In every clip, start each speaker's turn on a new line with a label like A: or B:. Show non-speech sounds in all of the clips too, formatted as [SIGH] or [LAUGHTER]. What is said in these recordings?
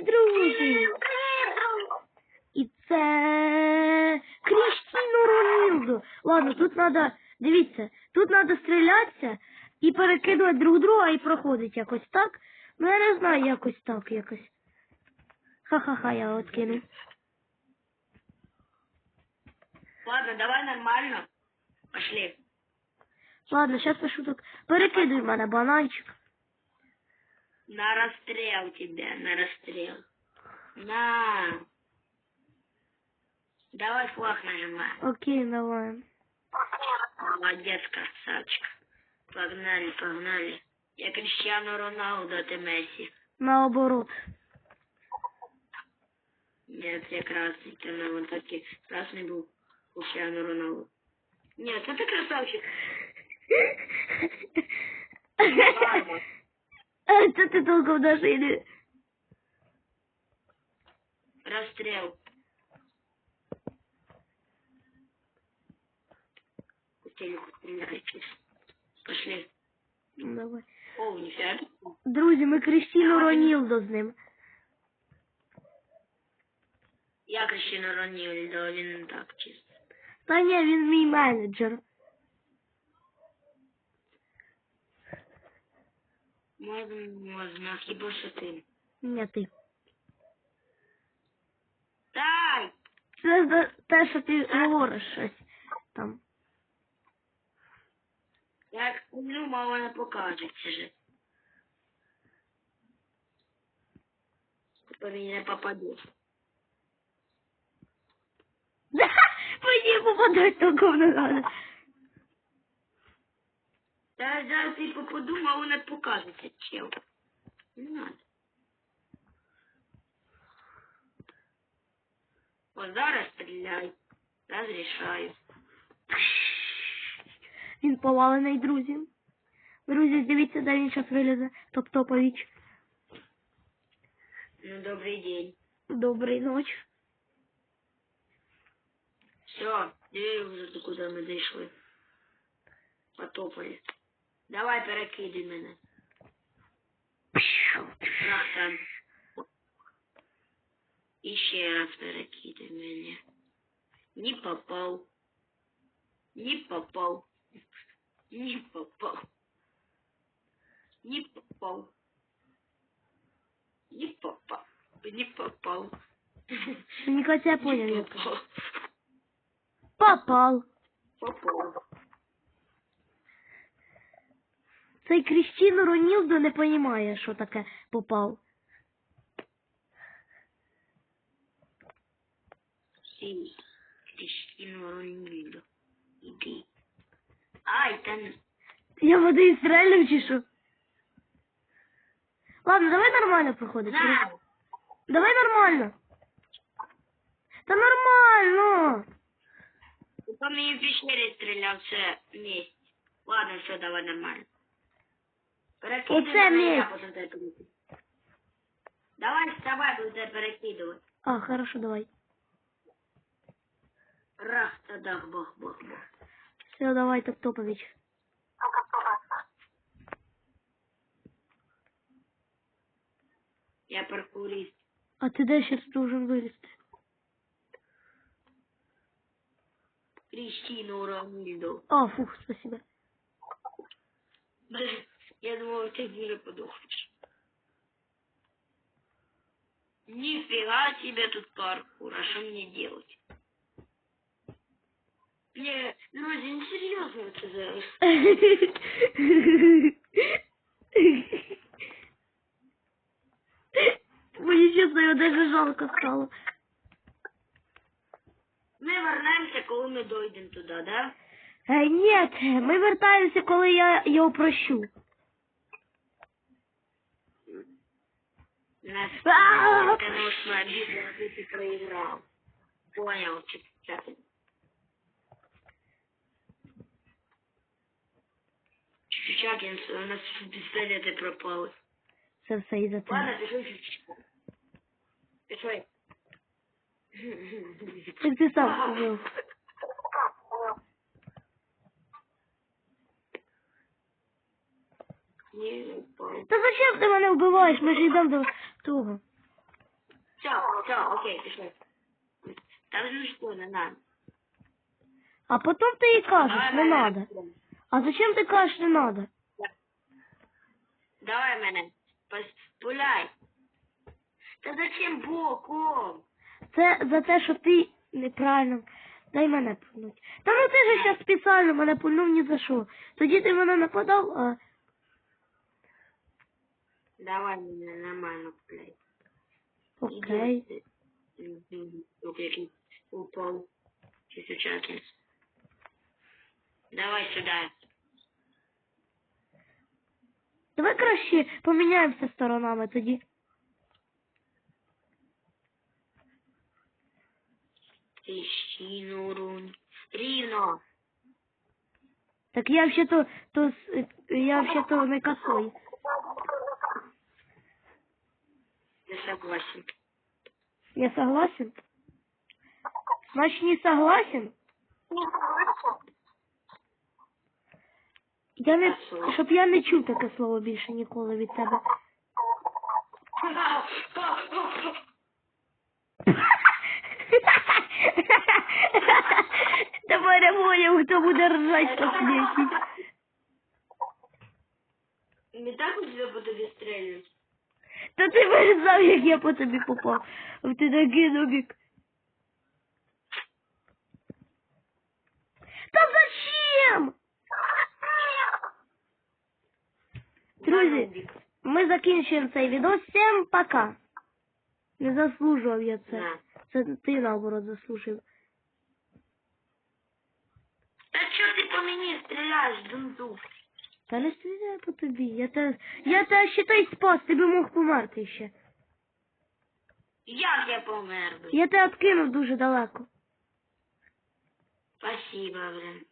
A: Привіт, друзі! І це Крістіно Ронілдо. Ладно, тут надо, дивіться, тут надо стрілятися і перекидувати друг друга і проходить якось так. Ну я не знаю, якось так, якось. Ха-ха-ха, я от кину.
B: Ладно, давай нормально. Пошли.
A: Ладно, сейчас пишу так. Перекидуй мене, бананчик.
B: На расстрел тебя, на расстрел. На. Давай флаг нажимай.
A: Окей, давай.
B: Молодец, красавчик. Погнали, погнали. Я Криштиану Роналду, а ты Месси.
A: Наоборот.
B: Нет, я красный. Ты на вот таки красный был Криштиану Роналду. Нет, это красавчик. [LAUGHS] Ладно.
A: Це ти толком даже.
B: Расстрел. Пошли.
A: Давай.
B: О, нифига.
A: Друзі, ми Крістіно Ронілдо з ним.
B: Я Кристина Рональдо, він так чисто.
A: Та ні, він мій менеджер.
B: Можна, можна, хіба що ти.
A: Ні, ти.
B: Дай!
A: Це те, що ти говориш щось там.
B: Як ну, мама не покажеться же. По [LAUGHS] мені не попадеш.
A: Мені попадать толком не надо.
B: Та зараз ти попаду, мама не покажеться, чел. Не надо. Ось зараз стріляй. Розрішаю.
A: Він повалений, друзі. Друзі, дивіться, де він зараз вилізе. Топ-топовіч.
B: Ну, добрий день.
A: Добрий ноч.
B: Все, диви вже куди ми дійшли. Потопали. Давай перекидай мене. На, там. І ще раз перекидай мене. Не попав. Не попав. Не попав. Не попав. Не попав. Не попав.
A: Кажеться, я поняв.
B: Не
A: як.
B: попав.
A: Попав.
B: Попав.
A: Цей Крістіно Ронілдо не розуміє, що таке попав.
B: Сі, Крістіно Рональдо. Іди. Ай, та не.
A: Я води стрельнув чи що? Ладно, давай нормально проходить.
B: На!
A: Давай нормально. Та нормально.
B: По мені в пещері стріляв, це місць. Ладно, все, давай нормально. Перекидай
A: Оце
B: мене, я
A: місць.
B: потім тебе перекину. Давай вставай, буду тебе перекидувати.
A: А, хорошо, давай.
B: Раз, та дах, бах, бах, бах.
A: Все, давай, топ-топович.
B: Я паркурист.
A: А ти де ще должен вилізти?
B: Крістіно Рональдо.
A: А, фух, спасибо.
B: Блин, Я думал, ты ниже подохнешь. Нифига себе тут паркур, а что мне делать? Не, друзья, не серьезно это зараз.
A: Мені чесно, його даже жалко стало.
B: Ми вернемося, коли ми дойдемо туди, да?
A: Е, ні, ми вертаємося, коли я його прощу.
B: Нас
A: А!
B: конечно, обидно, что ты проиграл. Понял, сейчас. Чучакин, у нас пистолеты пропали.
A: Це все із-за тебе.
B: Ладно, пішли чуть-чуть. Пішли.
A: Так ти сам сказав.
B: Не упал.
A: Та зачем ти мене вбиваєш? Ми ж йдемо до того.
B: Все, окей, пішли. Та ну що, не надо.
A: А потім ти їй кажеш, не надо. А зачем ти кажеш не надо?
B: Давай мене. Пуляй. Та зачем боком?
A: Це за те, що ти неправильно. Дай мене пульнуть. Та ну ти же зараз спеціально мене пульнув ні за що. Тоді ти мене нападав, а
B: Давай мене нормально пуляй.
A: окей.
B: Окей, упал. Участниц. Давай сюда.
A: Давай краще поміняємося сторонами тоді.
B: Рунь. Рівно.
A: Так я вообще-то, то, с- я вообще-то не косой.
B: согласен.
A: Я согласен? Значит, не согласен? Я не, щоб я не чув таке слово більше ніколи від тебе. Тепер я поняв, хто буде ржать последній.
B: Не так у тебя буду выстрелить?
A: Та ти вирізав, як я по тобі попав. А ти такий нубік. Та зачем? Друзі, ми закінчуємо цей відео. Всім пока. Не заслужував я це. Це ти наоборот заслужив.
B: Да что ты по мне стреляешь, дундук?
A: Та не стріляй по тобі. Я те, я те считай спас, ти би мог померти ще.
B: Як я помер би?
A: Я тебе откинув дуже далеко.
B: Спасибо, блин.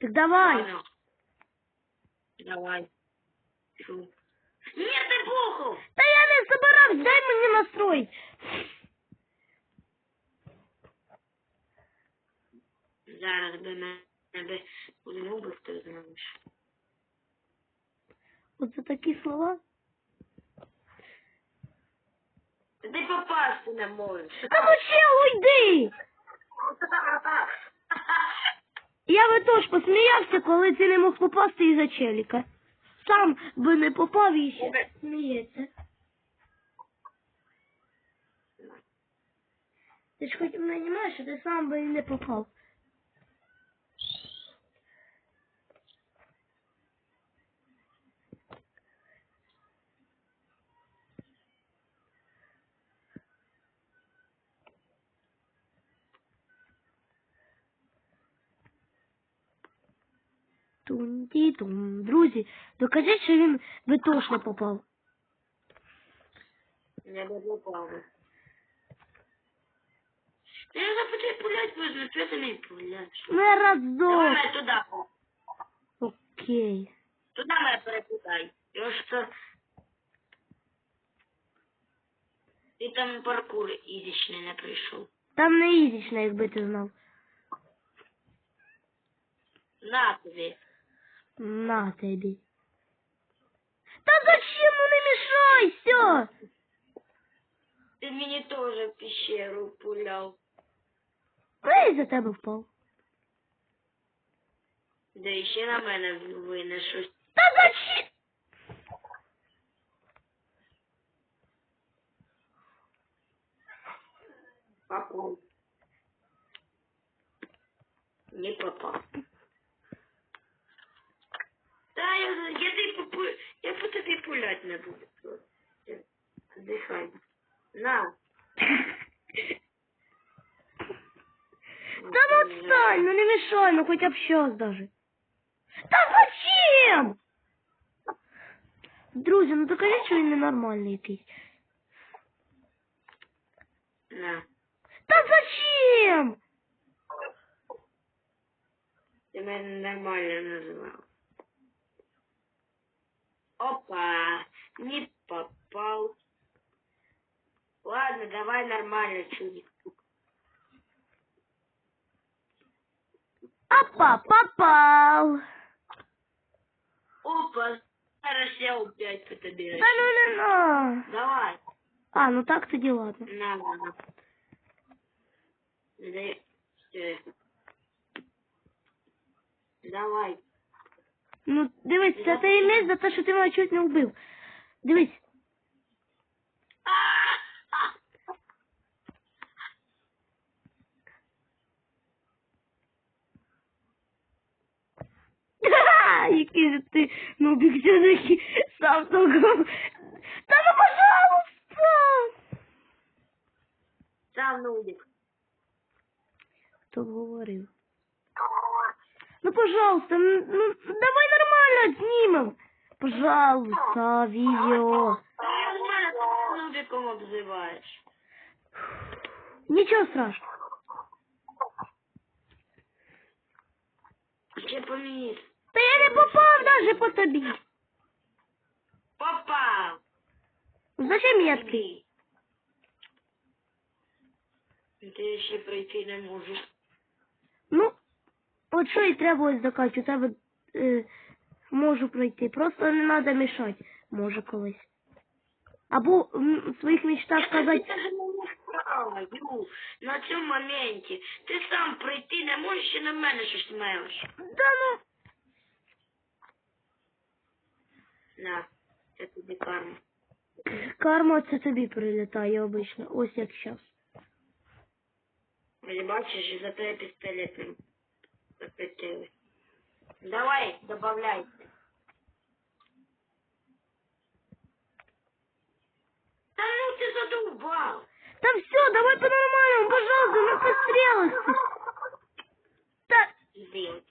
A: Так давай.
B: Ладно. Давай. Фу. Нет, ты бухал!
A: Та я не собирався, дай мені настроїть.
B: Зараз би мене би пульнув би хто знаєш.
A: Слова.
B: Ти попасти не можеш.
A: Та ну ще уйди! Я би теж посміявся, коли ти не мог попасти із-за челіка. Сам би не попав і ще сміється. Ти ж хоч мене розумієш, що ти сам би і не попав. Тун-ті-тун. Друзі, докажіть, що він би не попав.
B: Не би попав. Та я запитаю пулять можна, що ти не пуляєш?
A: Не
B: Давай
A: разок.
B: мене туди.
A: Окей.
B: Туди мене перепутай. Я що... Ти там паркур ізічний не прийшов.
A: Там не ізічно, якби ти знав.
B: На тобі.
A: На тобі. Та зачем? Ну не мішай, все.
B: Ти мені теж в пещеру пуляв.
A: Я за тебе впав.
B: Да ще на мене вине щось.
A: Та зачем?
B: Попал. Не попал.
A: мішай, ну хоча б щось даже. Та зачем? Друзі, ну докажіть, що він ненормальний якийсь.
B: На.
A: Та зачем?
B: Ти мене нормально називав. Опа, не попал. Ладно, давай нормально, чудик.
A: Опа, попав.
B: Опа, зараз я опять по тобі.
A: Та ну не на.
B: Давай.
A: А, ну так тоді ладно.
B: На, на. Давай.
A: Ну, дивись, це ти меч за те, що ти мене чуть не вбив. Дивись. Який же ну, все-таки сам того. Та ну, пожалуйста!
B: Сам нубик.
A: Хто б говорив? Ну, пожалуйста, ну, ну, давай нормально знімем. Пожалуйста, відео.
B: Нормально нубиком обзиваєш.
A: Нічого страшного.
B: Ще поміс.
A: Та я не попав даже по тобі.
B: Попав.
A: Зачем метки?
B: Тобі. Ти ще пройти не можеш.
A: Ну, от що і треба ось докачу, тебе е, можу пройти. Просто не треба мішати, може колись. Або в своїх мечтах сказати,
B: Я. На цьому моменті. Ти сам пройти не можеш і на мене щось мелиш.
A: да ну,
B: На, це тобі карма.
A: карма це тобі прилітає обично, ось як зараз.
B: Ось бачиш, і за тебе пістолетом закрутили. Давай, добавляйте. Та ну ти задовбав.
A: Та все, давай по-нормальному, пожалуйста, ну пострелась. Та...
B: Іди.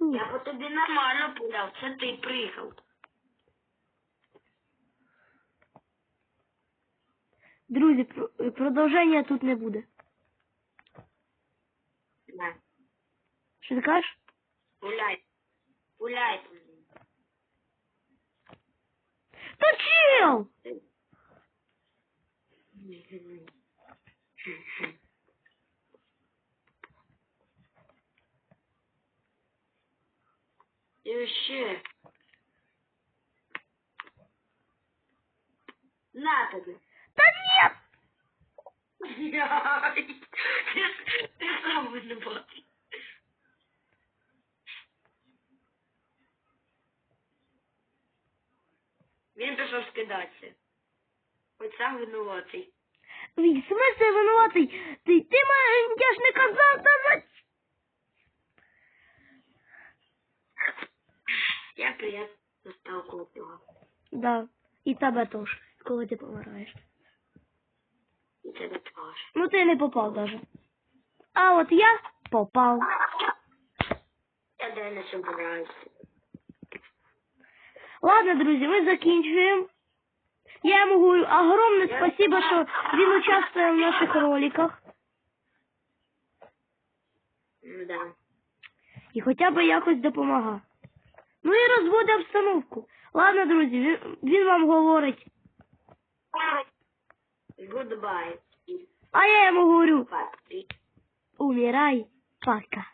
B: Я по тобі нормально пуляв, це ти приїхав.
A: Друзі, про- продовження тут не буде.
B: На,
A: Що ти кажеш?
B: пуляй. Пуляй.
A: Та чел!
B: І ще. На тобі.
A: Та ні!
B: Ти, сам винуватий. Він пішов скидатися. Хоч сам винуватий.
A: Він в смысле винуватий? Ти, ти я ж не казав, та за...
B: Я приємно сталкував.
A: Да, і тебе теж, коли ти помираєш.
B: І тебе теж.
A: Ну ти не попав даже. А от я попав.
B: Я не собираюся.
A: Ладно, друзі, ми закінчуємо. Я йому говорю огромне спасибо, що він участвує в наших роликах.
B: Ну да.
A: І хоча б якось допомагав. Ну і розводить обстановку. Ладно, друзі, він, він вам говорить.
B: Goodbye.
A: А я йому говорю, умирай, пока.